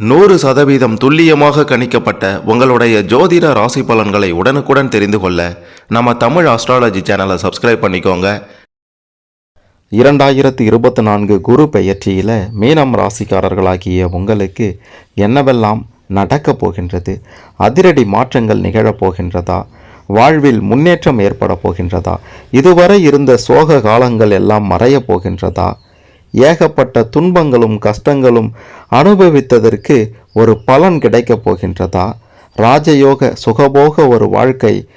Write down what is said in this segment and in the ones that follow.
நூறு சதவீதம் துல்லியமாக கணிக்கப்பட்ட உங்களுடைய ஜோதிட ராசி பலன்களை உடனுக்குடன் தெரிந்து கொள்ள நம்ம தமிழ் ஆஸ்ட்ராலஜி சேனலை சப்ஸ்கிரைப் பண்ணிக்கோங்க. இரண்டாயிரத்தி இருபத்தி நான்கு குரு பெயர்ச்சியில் மீனம் ராசிக்காரர்களாகிய உங்களுக்கு என்னவெல்லாம் நடக்கப் போகின்றது? அதிரடி மாற்றங்கள் நிகழப் போகின்றதா? வாழ்வில் முன்னேற்றம் ஏற்பட போகின்றதா? இதுவரை இருந்த சோக காலங்கள் எல்லாம் மறையப் போகின்றதா? ஏகப்பட்ட துன்பங்களும் கஷ்டங்களும் அனுபவித்ததற்கு ஒரு பலன் கிடைக்கப் போகின்றதா? ராஜயோக சுகபோக ஒரு வாழ்க்கை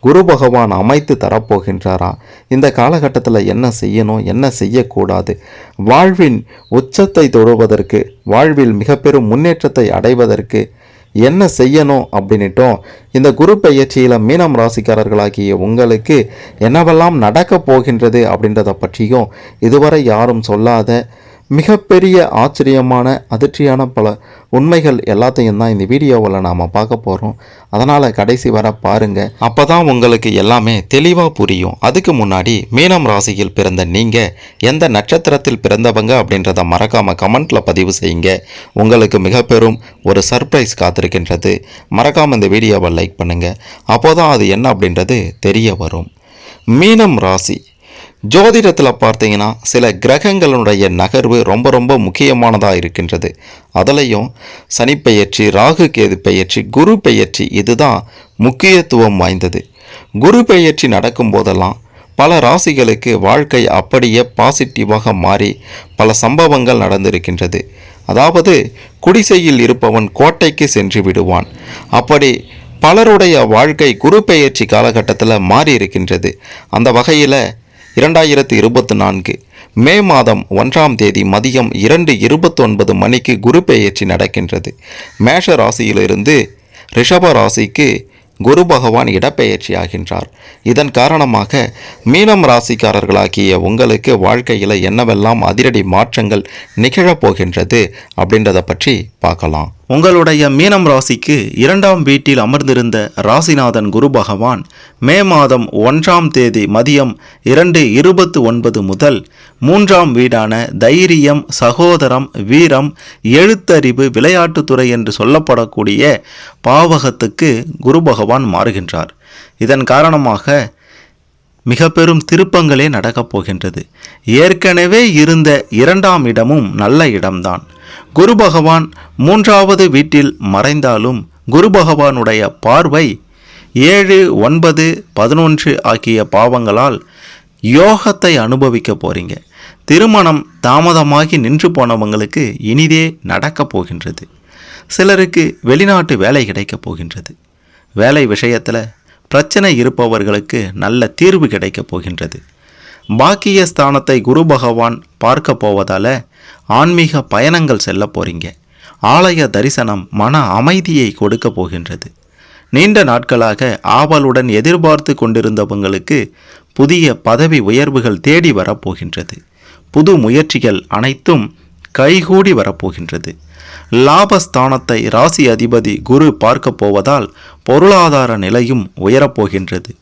குரு பகவான் அமைத்து தரப்போகின்றாரா? இந்த காலகட்டத்தில் என்ன செய்யணும் என்ன செய்யக்கூடாது? வாழ்வின் உச்சத்தை தொடுவதற்கு வாழ்வில் மிக பெரும் முன்னேற்றத்தை அடைவதற்கு என்ன செய்யணும் அப்படின்னுட்டும். இந்த குரு பெயர்ச்சியில் மீனம் ராசிக்காரர்களாகிய உங்களுக்கு என்னவெல்லாம் நடக்கப் போகின்றது அப்படின்றத பற்றியும் இதுவரை யாரும் சொல்லாத மிகப்பெரிய ஆச்சரியமான அதிர்ச்சியான பல உண்மைகள் எல்லாத்தையும் தான் இந்த வீடியோவில் நாம் பார்க்க போகிறோம் அதனால் கடைசி வர பாருங்கள் அப்போ தான் உங்களுக்கு எல்லாமே தெளிவாக புரியும். அதுக்கு முன்னாடி மீனம் ராசியில் பிறந்த நீங்கள் எந்த நட்சத்திரத்தில் பிறந்தவங்க அப்படின்றத மறக்காமல் கமெண்ட்டில் பதிவு செய்யுங்க. உங்களுக்கு மிக பெரும் ஒரு சர்ப்ரைஸ் காத்திருக்கின்றது. மறக்காமல் இந்த வீடியோவை லைக் பண்ணுங்கள் அப்போ தான் அது என்ன அப்படின்றது தெரிய வரும். மீனம் ராசி ஜோதிடத்தில் பார்த்தீங்கன்னா சில கிரகங்களுடைய நகர்வு ரொம்ப ரொம்ப முக்கியமானதாக இருக்கின்றது. அதுலேயும் சனி பெயர்ச்சி ராகு கேது பெயர்ச்சி குரு பெயர்ச்சி இதுதான் முக்கியத்துவம் வாய்ந்தது. குரு பெயர்ச்சி நடக்கும் போதெல்லாம் பல ராசிகளுக்கு வாழ்க்கை அப்படியே பாசிட்டிவாக மாறி பல சம்பவங்கள் நடந்திருக்கின்றது. அதாவது குடிசையில் இருப்பவன் கோட்டைக்கு சென்று விடுவான். அப்படி பலருடைய வாழ்க்கை குரு பெயர்ச்சி காலகட்டத்தில் மாறி இருக்கின்றது. அந்த வகையில் இரண்டாயிரத்து இருபத்தி நான்கு மே மாதம் ஒன்றாம் தேதி மதியம் இரண்டு இருபத்தொன்பது மணிக்கு குரு பெயர்ச்சி நடக்கின்றது. மேஷ ராசியிலிருந்து ரிஷப ராசிக்கு குரு பகவான் இடப்பெயர்ச்சி ஆகின்றார். இதன் காரணமாக மீனம் ராசிக்காரர்களாகிய உங்களுக்கு வாழ்க்கையில் என்னவெல்லாம் அதிரடி மாற்றங்கள் நிகழப் போகின்றது அப்படின்றத பற்றி பார்க்கலாம். உங்களுடைய மீனம் ராசிக்கு இரண்டாம் வீட்டில் அமர்ந்திருந்த ராசிநாதன் குரு பகவான் மே மாதம் ஒன்றாம் தேதி மதியம் இரண்டு இருபத்து ஒன்பது முதல் மூன்றாம் வீடான தைரியம் சகோதரம் வீரம் எழுத்தறிவு விளையாட்டுத்துறை என்று சொல்லப்படக்கூடிய பாவகத்துக்கு குரு பகவான் மாறுகின்றார். இதன் காரணமாக மிக பெரும் திருப்பங்களே நடக்கப் போகின்றது. ஏற்கனவே இருந்த இரண்டாம் இடமும் நல்ல இடம்தான். குரு பகவான் மூன்றாவது வீட்டில் மறைந்தாலும் குரு பகவானுடைய பார்வை ஏழு ஒன்பது பதினொன்று ஆகிய பாவங்களால் யோகத்தை அனுபவிக்க போறீங்க. திருமணம் தாமதமாகி நின்று போனவங்களுக்கு இனிதே நடக்கப் போகின்றது. சிலருக்கு வெளிநாட்டு வேலை கிடைக்கப் போகின்றது. வேலை விஷயத்தில் பிரச்சனை இருப்பவர்களுக்கு நல்ல தீர்வு கிடைக்கப் போகின்றது. பாக்கிய ஸ்தானத்தை குரு பகவான் பார்க்க போவதால் ஆன்மீக பயணங்கள் செல்ல போறீங்க. ஆலய தரிசனம் மன அமைதியை கொடுக்க போகின்றது. நீண்ட நாட்களாக ஆவலுடன் எதிர்பார்த்து கொண்டிருந்தவங்களுக்கு புதிய பதவி உயர்வுகள் தேடி வரப்போகின்றது புது முயற்சிகள் அனைத்தும் கைகூடி வரப்போகின்றது லாபஸ்தானத்தை ராசி அதிபதி குரு பார்க்க போவதால் பொருளாதார நிலையும் உயரப்போகின்றது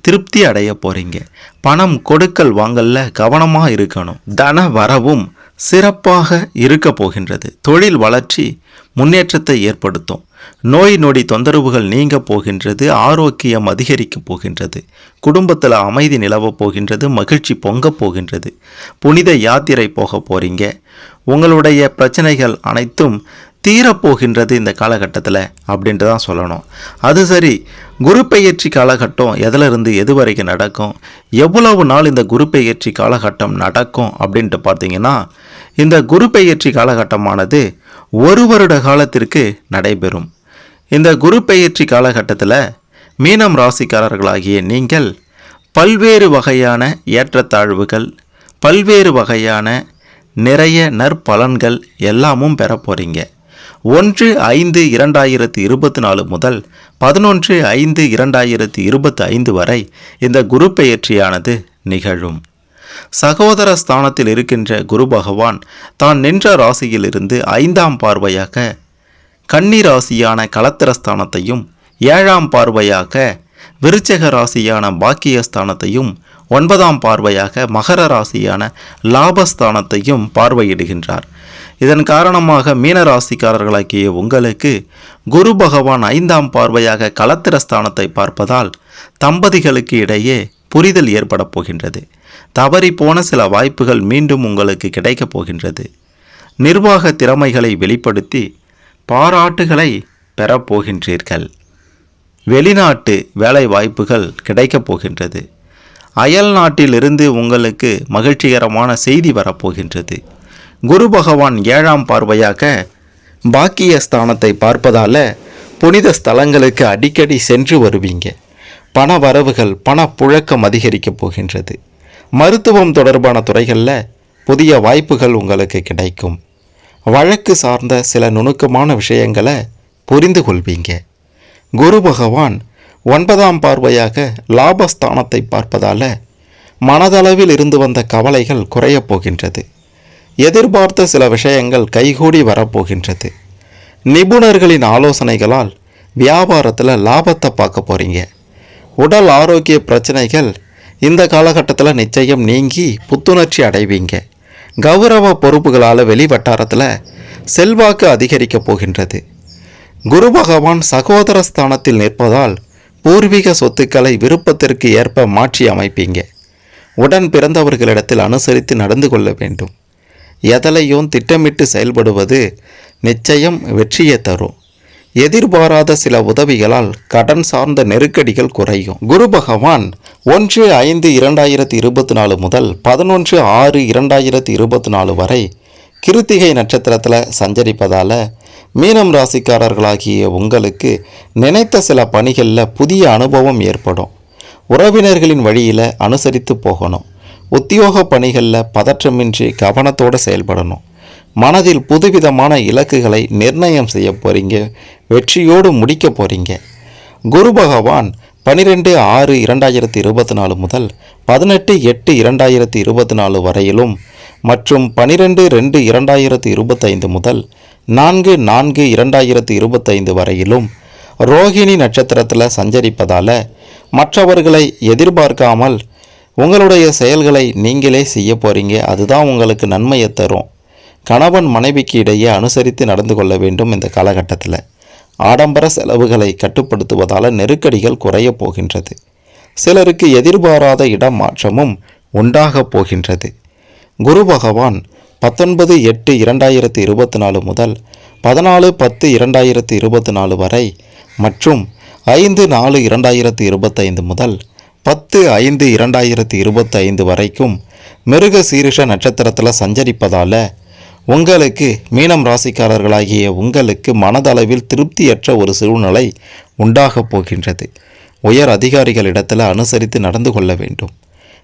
திருப்தி அடைய போறீங்க. பணம் கொடுக்கல் வாங்கல்ல கவனமாக இருக்கணும். தன வரவும் சிறப்பாக இருக்க போகின்றது. தொழில் வளர்ச்சி முன்னேற்றத்தை ஏற்படுத்தும். நோய் நொடி தொந்தரவுகள் நீங்க போகின்றது ஆரோக்கியம் அதிகரிக்க போகின்றது. குடும்பத்தில் அமைதி நிலவப் போகின்றது மகிழ்ச்சி பொங்க போகின்றது. புனித யாத்திரை போக போறீங்க. உங்களுடைய பிரச்சனைகள் அனைத்தும் தீரப்போகின்றது இந்த காலகட்டத்தில் அப்படின்ட்டு தான் சொல்லணும். அது சரி குரு பெயர்ச்சி காலகட்டம் எதிலிருந்து எது வரைக்கும் நடக்கும்? எவ்வளவு நாள் இந்த குரு பெயர்ச்சி காலகட்டம் நடக்கும் அப்படின்ட்டு பார்த்தீங்கன்னா இந்த குரு பெயர்ச்சி காலகட்டமானது ஒரு வருட காலத்திற்கு நடைபெறும். இந்த குரு பெயர்ச்சி காலகட்டத்தில் மீனம் ராசிக்காரர்களாகிய நீங்கள் பல்வேறு வகையான ஏற்றத்தாழ்வுகள் பல்வேறு வகையான நிறைய நற்பலன்கள் எல்லாமும் பெற போகிறீங்க ஒன்று ஐந்து இரண்டாயிரத்தி இருபத்தி நாலு முதல் பதினொன்று ஐந்து இரண்டாயிரத்தி இருபத்தி ஐந்து வரை இந்த குரு பெயர்ச்சியானது நிகழும். சகோதர ஸ்தானத்தில் இருக்கின்ற குரு பகவான் தான் நின்ற ராசியிலிருந்து ஐந்தாம் பார்வையாக கன்னி ராசியான கலத்திரஸ்தானத்தையும் ஏழாம் பார்வையாக விருச்சக ராசியான பாக்கியஸ்தானத்தையும் ஒன்பதாம் பார்வையாக மகர ராசியான லாபஸ்தானத்தையும் பார்வையிடுகின்றார். இதன் காரணமாக மீனராசிக்காரர்களாகிய உங்களுக்கு குரு பகவான் ஐந்தாம் பார்வையாக களத்திரஸ்தானத்தை பார்ப்பதால் தம்பதிகளுக்கு இடையே புரிதல் ஏற்பட போகின்றது. தவறி போன சில வாய்ப்புகள் மீண்டும் உங்களுக்கு கிடைக்கப் போகின்றது. நிர்வாக திறமைகளை வெளிப்படுத்தி பாராட்டுகளை பெறப்போகின்றீர்கள் வெளிநாட்டு வேலை வாய்ப்புகள் கிடைக்கப் போகின்றது. அயல் நாட்டிலிருந்து உங்களுக்கு மகிழ்ச்சிகரமான செய்தி வரப்போகின்றது குரு பகவான் ஏழாம் பார்வையாக பாக்கிய ஸ்தானத்தை பார்ப்பதால் புனித ஸ்தலங்களுக்கு அடிக்கடி சென்று வருவீங்க. பண வரவுகள் பணப்புழக்கம் அதிகரிக்கப் போகின்றது. மருத்துவம் தொடர்பான துறைகளில் புதிய வாய்ப்புகள் உங்களுக்கு கிடைக்கும். வழக்கு சார்ந்த சில நுணுக்கமான விஷயங்களை புரிந்து கொள்வீங்க. குரு பகவான் ஒன்பதாம் பார்வையாக லாபஸ்தானத்தை பார்ப்பதால் மனதளவில் இருந்து வந்த கவலைகள் குறையப் போகின்றது. எதிர்பார்த்த சில விஷயங்கள் கைகூடி வரப்போகின்றது. நிபுணர்களின் ஆலோசனைகளால் வியாபாரத்தில் லாபத்தை பார்க்க போகிறீங்க உடல் ஆரோக்கிய பிரச்சனைகள் இந்த காலகட்டத்தில் நிச்சயம் நீங்கி புத்துணர்ச்சி அடைவீங்க. கௌரவ பொறுப்புகளால் வெளி வட்டாரத்தில் செல்வாக்கு அதிகரிக்கப் போகின்றது. குரு பகவான் சகோதர ஸ்தானத்தில் நிற்பதால் பூர்வீக சொத்துக்களை விருப்பத்திற்கு ஏற்ப மாற்றி அமைப்பீங்க. உடன் பிறந்தவர்களிடத்தில் அனுசரித்து நடந்து கொள்ள வேண்டும். எதலையும் திட்டமிட்டு செயல்படுவது நிச்சயம் வெற்றியை தரும். எதிர்பாராத சில உதவிகளால் கடன் சார்ந்த நெருக்கடிகள் குறையும். குரு பகவான் ஒன்று ஐந்து இரண்டாயிரத்தி இருபத்தி நாலு முதல் பதினொன்று ஆறு இரண்டாயிரத்தி இருபத்தி நாலு வரை கிருத்திகை நட்சத்திரத்தில் சஞ்சரிப்பதால் மீனம் ராசிக்காரர்களாகிய உங்களுக்கு நினைத்த சில பணிகளில் புதிய அனுபவம் ஏற்படும். உறவினர்களின் வழியில் அனுசரித்து போகணும். உத்தியோக பணிகளில் பதற்றமின்றி கவனத்தோடு செயல்படணும். மனதில் புதுவிதமான இலக்குகளை நிர்ணயம் செய்ய போகிறீங்க வெற்றியோடு முடிக்க போகிறீங்க குரு பகவான் பனிரெண்டு ஆறு இரண்டாயிரத்தி இருபத்தி நாலு முதல் பதினெட்டு எட்டு இரண்டாயிரத்தி இருபத்தி நாலு வரையிலும் மற்றும் பனிரெண்டு ரெண்டு இரண்டாயிரத்தி இருபத்தைந்து முதல் நான்கு நான்கு இரண்டாயிரத்தி இருபத்தைந்து வரையிலும் ரோகிணி நட்சத்திரத்தில் சஞ்சரிப்பதால் மற்றவர்களை எதிர்பார்க்காமல் உங்களுடைய செயல்களை நீங்களே செய்ய போகிறீங்க அதுதான் உங்களுக்கு நன்மையை தரும். கணவன் மனைவிக்கு இடையே அனுசரித்து நடந்து கொள்ள வேண்டும் இந்த காலகட்டத்தில். ஆடம்பர செலவுகளை கட்டுப்படுத்துவதால் நெருக்கடிகள் குறையப் போகின்றது. சிலருக்கு எதிர்பாராத இடம் மாற்றமும் உண்டாக போகின்றது. குரு பகவான் பத்தொன்பது எட்டு இரண்டாயிரத்தி இருபத்தி நாலு முதல் பதினாலு பத்து இரண்டாயிரத்தி இருபத்தி நாலு வரை மற்றும் ஐந்து நாலு இரண்டாயிரத்தி இருபத்தைந்து முதல் பத்து ஐந்து இரண்டாயிரத்தி இருபத்தைந்து வரைக்கும் மிருக சீரிஷ நட்சத்திரத்தில் சஞ்சரிப்பதால் உங்களுக்கு மீனம் ராசிக்காரர்களாகிய உங்களுக்கு மனதளவில் திருப்தியற்ற ஒரு சூழ்நிலை உண்டாகப் போகின்றது. உயர் அதிகாரிகளிடத்தில் அனுசரித்து நடந்து கொள்ள வேண்டும்.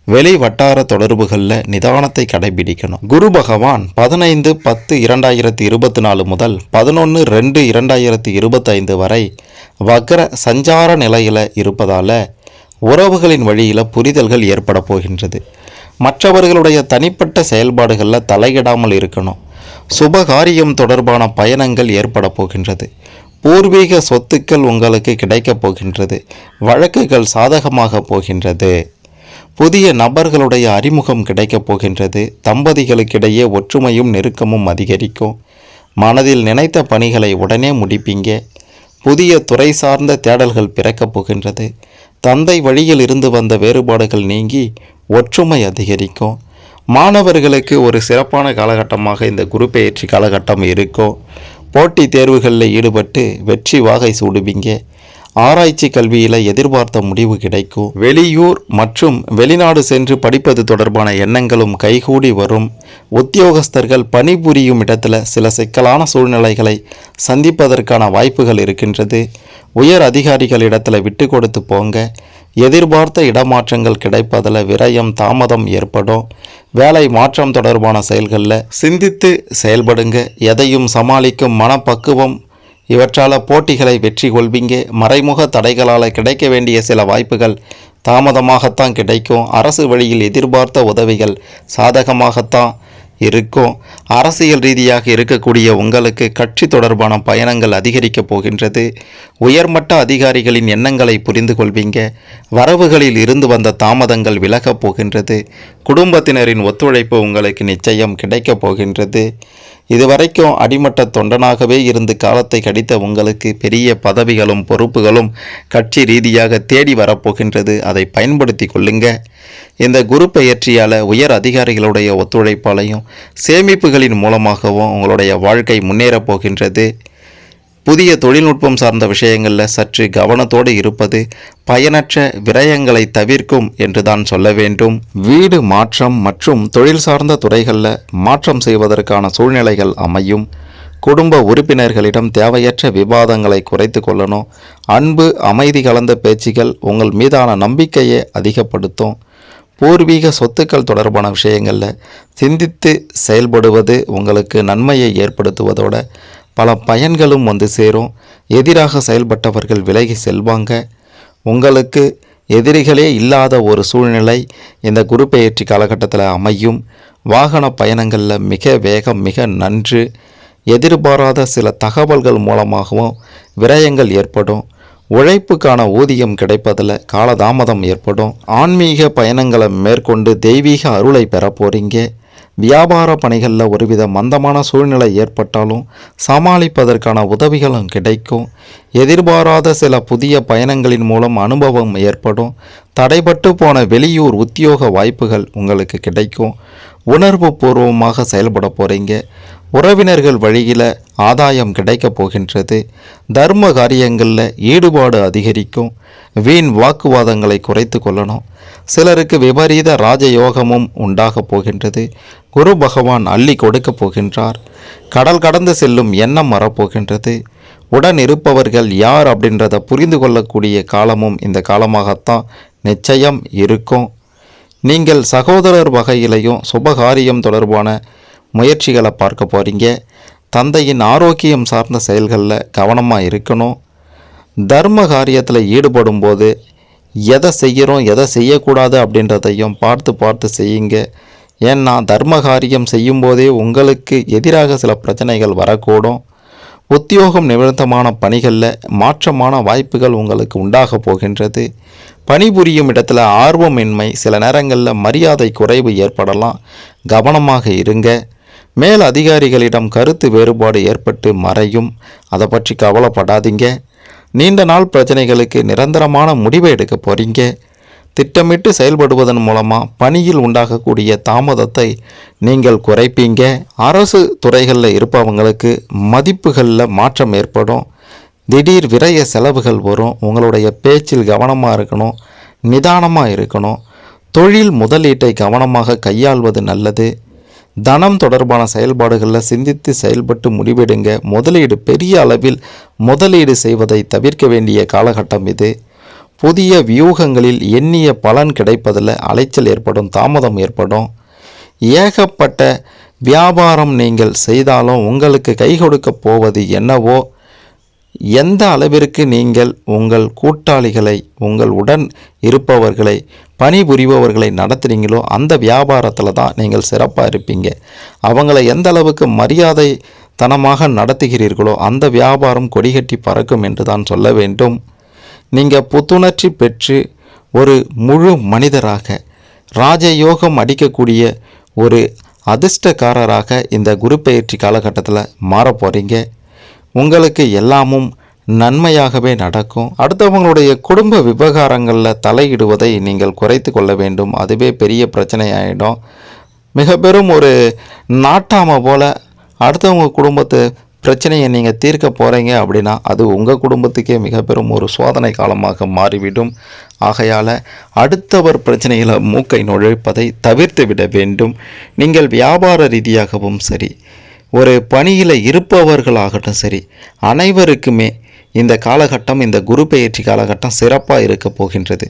வெளி வட்டார தொடர்புகளில் நிதானத்தை கடைபிடிக்கணும். குரு பகவான் பதினைந்து பத்து இரண்டாயிரத்தி இருபத்தி நாலு முதல் பதினொன்று ரெண்டு இரண்டாயிரத்தி இருபத்தைந்து வரை வக்ர சஞ்சார நிலையில் இருப்பதால் உறவுகளின் வழியில் புரிதல்கள் ஏற்பட போகின்றது. மற்றவர்களுடைய தனிப்பட்ட செயல்பாடுகளில் தலையிடாமல் இருக்கணும். சுபகாரியம் தொடர்பான பயணங்கள் ஏற்பட போகின்றது. பூர்வீக சொத்துக்கள் உங்களுக்கு கிடைக்கப் போகின்றது. வழக்குகள் சாதகமாக போகின்றது. புதிய நபர்களுடைய அறிமுகம் கிடைக்கப் போகின்றது. தம்பதிகளுக்கிடையே ஒற்றுமையும் நெருக்கமும் அதிகரிக்கும். மனதில் நினைத்த பணிகளை உடனே முடிப்பீங்க. புதிய துறை சார்ந்த தேடல்கள் பிறக்கப் போகின்றது. தந்தை வழியில் இருந்து வந்த வேறுபாடுகள் நீங்கி ஒற்றுமை அதிகரிக்கும். மாணவர்களுக்கு ஒரு சிறப்பான காலகட்டமாக இந்த குரு பெயர்ச்சி காலகட்டம் இருக்கும். போட்டித் தேர்வுகளில் ஈடுபட்டு வெற்றி வாகை சூடுவீங்க. ஆராய்ச்சி கல்வியில் எதிர்பார்த்த முடிவு கிடைக்கும். வெளியூர் மற்றும் வெளிநாடு சென்று படிப்பது தொடர்பான எண்ணங்களும் கைகூடி வரும். உத்தியோகஸ்தர்கள் பணிபுரியும் இடத்துல சில சிக்கலான சூழ்நிலைகளை சந்திப்பதற்கான வாய்ப்புகள் இருக்கின்றது. உயர் அதிகாரிகளிடத்துல விட்டு கொடுத்து போங்க. எதிர்பார்த்த இடமாற்றங்கள் கிடைப்பதில் விரயம் தாமதம் ஏற்படும். வேலை மாற்றம் தொடர்பான செயல்களில் சிந்தித்து செயல்படுங்க. எதையும் சமாளிக்கும் மனப்பக்குவம் இவற்றால் போட்டிகளை வெற்றி கொள்வீங்க. மறைமுக தடைகளால் கிடைக்க வேண்டிய சில வாய்ப்புகள் தாமதமாகத்தான் கிடைக்கும். அரசு வழியில் எதிர்பார்த்த உதவிகள் சாதகமாகத்தான் இருக்கும். அரசியல் ரீதியாக இருக்கக்கூடிய உங்களுக்கு கட்சி தொடர்பான பயணங்கள் அதிகரிக்கப் போகின்றது. உயர்மட்ட அதிகாரிகளின் எண்ணங்களை புரிந்து கொள்வீங்க. வரவுகளில் இருந்து வந்த தாமதங்கள் விலகப் போகின்றது. குடும்பத்தினரின் ஒத்துழைப்பு உங்களுக்கு நிச்சயம் கிடைக்கப் போகின்றது. இதுவரைக்கும் அடிமட்ட தொண்டனாகவே இருந்து காலத்தை கடித்த உங்களுக்கு பெரிய பதவிகளும் பொறுப்புகளும் கட்சி ரீதியாக தேடி வரப்போகின்றது. அதை பயன்படுத்தி கொள்ளுங்க. இந்த குரு பெயர்ச்சியால் உயர் அதிகாரிகளுடைய ஒத்துழைப்பாலையும் சேமிப்புகளின் மூலமாகவும் உங்களுடைய வாழ்க்கை முன்னேறப் போகின்றது. புதிய தொழில்நுட்பம் சார்ந்த விஷயங்களில் சற்று கவனத்தோடு இருப்பது பயனற்ற விரயங்களை தவிர்க்கும் என்று தான் சொல்ல வேண்டும். வீடு மாற்றம் மற்றும் தொழில் சார்ந்த துறைகளில் மாற்றம் செய்வதற்கான சூழ்நிலைகள் அமையும். குடும்ப உறுப்பினர்களிடம் தேவையற்ற விவாதங்களை குறைத்து கொள்ளணும். அன்பு அமைதி கலந்த பேச்சுகள் உங்கள் மீதான நம்பிக்கையை அதிகப்படுத்தும். பூர்வீக சொத்துக்கள் தொடர்பான விஷயங்களில் சிந்தித்து செயல்படுவது உங்களுக்கு நன்மையை ஏற்படுத்துவதோட பல பயன்களும் வந்து சேரும். எதிராக செயல்பட்டவர்கள் விலகி செல்வாங்க. உங்களுக்கு எதிரிகளே இல்லாத ஒரு சூழ்நிலை இந்த குரு பெயர்ச்சி காலகட்டத்தில் அமையும். வாகன பயணங்களில் மிக வேகம் மிக நன்று. எதிர்பாராத சில தகவல்கள் மூலமாகவும் விரயங்கள் ஏற்படும். உழைப்புக்கான ஊதியம் கிடைப்பதில் காலதாமதம் ஏற்படும். ஆன்மீக பயணங்களை மேற்கொண்டு தெய்வீக அருளை பெற போகிறீங்க வியாபார பணிகளில் ஒருவித மந்தமான சூழ்நிலை ஏற்பட்டாலும் சமாளிப்பதற்கான உதவிகளும் கிடைக்கும். எதிர்பாராத சில புதிய பயணங்களின் மூலம் அனுபவம் ஏற்படும். தடைபட்டு போன வெளியூர் உத்தியோக வாய்ப்புகள் உங்களுக்கு கிடைக்கும். உணர்வு பூர்வமாக செயல்பட போகிறீங்க உறவினர்கள் வழியில் ஆதாயம் கிடைக்கப் போகின்றது. தர்ம காரியங்களில் ஈடுபாடு அதிகரிக்கும். வீண் வாக்குவாதங்களை குறைத்து கொள்ளணும். சிலருக்கு விபரீத ராஜயோகமும் உண்டாகப் போகின்றது. குரு பகவான் அள்ளி கொடுக்கப் போகின்றார். கடல் கடந்து செல்லும் எண்ணம் வரப்போகின்றது. உடன் இருப்பவர்கள் யார் அப்படின்றத புரிந்து கொள்ளக்கூடிய காலமும் இந்த காலமாகத்தான் நிச்சயம் இருக்கும். நீங்கள் சகோதரர் வகையிலையும் சுபகாரியம் தொடர்பான முயற்சிகளை பார்க்க போகிறீங்க தந்தையின் ஆரோக்கியம் சார்ந்த செயல்களில் கவனமாக இருக்கணும். தர்ம காரியத்தில் ஈடுபடும் போது எதை செய்கிறோம் எதை செய்யக்கூடாது அப்படின்றதையும் பார்த்து பார்த்து செய்யுங்க. ஏன்னா தர்ம காரியம் செய்யும்போதே உங்களுக்கு எதிராக சில பிரச்சனைகள் வரக்கூடும். உத்தியோகம் நிமித்தமான பணிகளில் மாற்றமான வாய்ப்புகள் உங்களுக்கு உண்டாக போகின்றது. பணிபுரியும் இடத்துல ஆர்வமின்மை சில நேரங்களில் மரியாதை குறைவு ஏற்படலாம். கவனமாக இருங்க. மேல் அதிகாரிகளிடம் கருத்து வேறுபாடு ஏற்பட்டு மறையும். அதை பற்றி கவலைப்படாதீங்க. நீண்ட நாள் பிரச்சனைகளுக்கு நிரந்தரமான முடிவை எடுக்க போறீங்க. திட்டமிட்டு செயல்படுவதன் மூலமாக பணியில் உண்டாகக்கூடிய தாமதத்தை நீங்கள் குறைப்பீங்க. அரசு துறைகளில் இருப்பவங்களுக்கு மதிப்புகளில் மாற்றம் ஏற்படும். திடீர் விரைய செலவுகள் வரும். உங்களுடைய பேச்சில் கவனமாக இருக்கணும். நிதானமாக இருக்கணும். தொழில் முதலீட்டை கவனமாக கையாள்வது நல்லது. தனம் தொடர்பான செயல்பாடுகளில் சிந்தித்து செயல்பட்டு முடிவெடுங்க. முதலீடு பெரிய அளவில் முதலீடு செய்வதை தவிர்க்க வேண்டிய காலகட்டம் இது. புதிய வியூகங்களில் எண்ணிய பலன் கிடைப்பதில் அலைச்சல் ஏற்படும் தாமதம் ஏற்படும். ஏகப்பட்ட வியாபாரம் நீங்கள் செய்தாலும் உங்களுக்கு கை கொடுக்க போவது என்னவோ எந்த அளவிற்கு நீங்கள் உங்கள் கூட்டாளிகளை உங்கள் உடன் இருப்பவர்களை பணிபுரிபவர்களை நடத்துகிறீங்களோ அந்த வியாபாரத்தில் தான் நீங்கள் சிறப்பாக இருப்பீங்க. அவங்கள எந்த அளவுக்கு மரியாதை தனமாக நடத்துகிறீர்களோ அந்த வியாபாரம் கொடிகட்டி பறக்கும் என்று தான் சொல்ல வேண்டும். நீங்கள் புத்துணர்ச்சி பெற்று ஒரு முழு மனிதராக ராஜயோகம் அடிக்கக்கூடிய ஒரு அதிர்ஷ்டக்காரராக இந்த குரு பெயர்ச்சி காலகட்டத்தில் மாறப் போகிறீங்க உங்களுக்கு எல்லாமும் நன்மையாகவே நடக்கும். அடுத்தவங்களுடைய குடும்ப விவகாரங்களில் தலையிடுவதை நீங்கள் குறைத்து கொள்ள வேண்டும். அதுவே பெரிய பிரச்சனை ஆகிடும் மிக பெரும் ஒரு நாட்டாம போல அடுத்தவங்க குடும்பத்து பிரச்சனையை நீங்கள் தீர்க்க போகிறீங்க அப்படின்னா அது உங்கள் குடும்பத்துக்கே மிக பெரும் ஒரு சோதனை காலமாக மாறிவிடும். ஆகையால் அடுத்தவர் பிரச்சனையில் மூக்கை நுழைப்பதை தவிர்த்து விட வேண்டும். நீங்கள் வியாபார ரீதியாகவும் சரி ஒரு பணியில் இருப்பவர்களாகட்டும் சரி அனைவருக்குமே இந்த காலகட்டம் இந்த குரு பெயர்ச்சி காலகட்டம் சிறப்பாக இருக்க போகின்றது.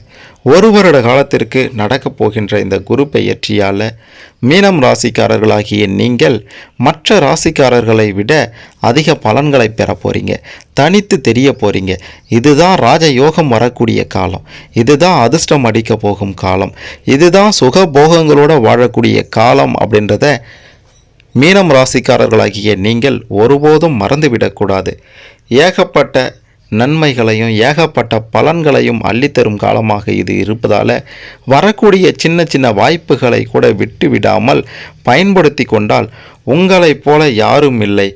ஒரு வருட காலத்திற்கு நடக்கப் போகின்ற இந்த குரு பெயர்ச்சியால் மீனம் ராசிக்காரர்களாகிய நீங்கள் மற்ற ராசிக்காரர்களை விட அதிக பலன்களை பெற போகிறீங்க தனித்து தெரிய போகிறீங்க இதுதான் ராஜயோகம் வரக்கூடிய காலம். இதுதான் அதிர்ஷ்டம் அடிக்க போகும் காலம். இதுதான் சுக போகங்களோடு வாழக்கூடிய காலம் அப்படின்றத மீனம் ராசிக்காரர்களாகிய நீங்கள் ஒருபோதும் மறந்துவிடக்கூடாது ஏகப்பட்ட நன்மைகளையும் ஏகப்பட்ட பலன்களையும் அள்ளித்தரும் காலமாக இது இருப்பதால் வரக்கூடிய சின்ன சின்ன வாய்ப்புகளை கூட விட்டு விடாமல் பயன்படுத்தி கொண்டால் உங்களைப் போல யாரும் இல்லை.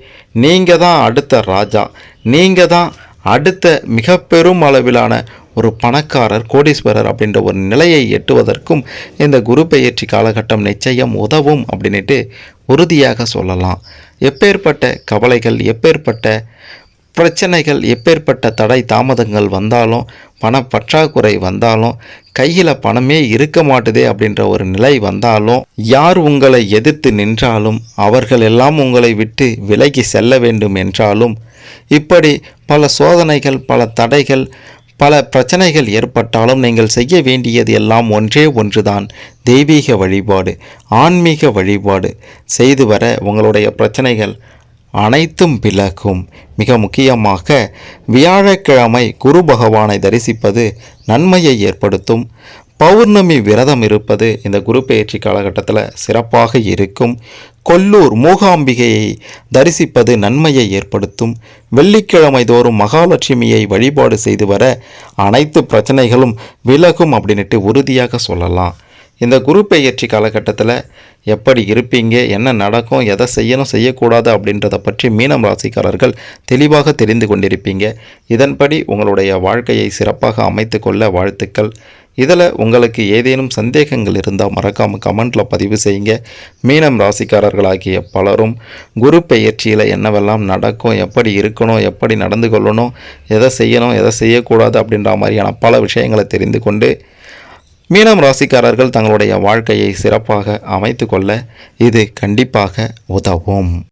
நீங்கள் தான் அடுத்த ராஜா. நீங்கள் தான் அடுத்த மிக பெரும் அளவிலான ஒரு பணக்காரர் கோடீஸ்வரர் அப்படின்ற ஒரு நிலையை எட்டுவதற்கும் இந்த குரு பெயர்ச்சி காலகட்டம் நிச்சயம் உதவும் அப்படின்ட்டு உறுதியாக சொல்லலாம். எப்பேற்பட்ட கவலைகள் எப்பேற்பட்ட பிரச்சனைகள் எப்பேற்பட்ட தடை தாமதங்கள் வந்தாலும் பண பற்றாக்குறை வந்தாலும் கையில் பணமே இருக்க மாட்டுதே அப்படின்ற ஒரு நிலை வந்தாலும் யார் உங்களை எதிர்த்து நின்றாலும் அவர்கள் எல்லாம் உங்களை விட்டு விலகி செல்ல வேண்டும் என்றாலும் இப்படி பல சோதனைகள் பல தடைகள் பல பிரச்சனைகள் ஏற்பட்டாலும் நீங்கள் செய்ய வேண்டியது எல்லாம் ஒன்றே ஒன்றுதான். தெய்வீக வழிபாடு ஆன்மீக வழிபாடு செய்து வர உங்களுடைய பிரச்சனைகள் அனைத்தும் விலகும் மிக முக்கியமாக வியாழக்கிழமை குரு பகவானை தரிசிப்பது நன்மையை ஏற்படுத்தும். பௌர்ணமி விரதம் இருப்பது இந்த குரு பெயர்ச்சி காலகட்டத்தில் சிறப்பாக இருக்கும். கொல்லூர் மூகாம்பிகையை தரிசிப்பது நன்மையை ஏற்படுத்தும். வெள்ளிக்கிழமை தோறும் மகாலட்சுமியை வழிபாடு செய்து வர அனைத்து பிரச்சனைகளும் விலகும் அப்படின்ட்டு உறுதியாக சொல்லலாம். இந்த குரு பெயர்ச்சி காலகட்டத்தில் எப்படி இருப்பீங்க என்ன நடக்கும் எதை செய்யணும் செய்யக்கூடாது அப்படின்றத பற்றி மீனம் ராசிக்காரர்கள் தெளிவாக தெரிந்து கொண்டிருப்பீங்க. இதன்படி உங்களுடைய வாழ்க்கையை சிறப்பாக அமைத்து கொள்ள வாழ்த்துக்கள். இதில் உங்களுக்கு ஏதேனும் சந்தேகங்கள் இருந்தால் மறக்காமல் கமெண்ட்டில் பதிவு செய்யுங்க. மீனம் ராசிக்காரர்களாகிய பலரும் குரு பெயர்ச்சியில் என்னவெல்லாம் நடக்கும் எப்படி இருக்கணும் எப்படி நடந்து கொள்ளணும் எதை செய்யணும் எதை செய்யக்கூடாது அப்படின்ற மாதிரியான பல விஷயங்களை தெரிந்து கொண்டு மீனம் ராசிக்காரர்கள் தங்களுடைய வாழ்க்கையை சிறப்பாக அமைத்து கொள்ள இது கண்டிப்பாக உதவும்.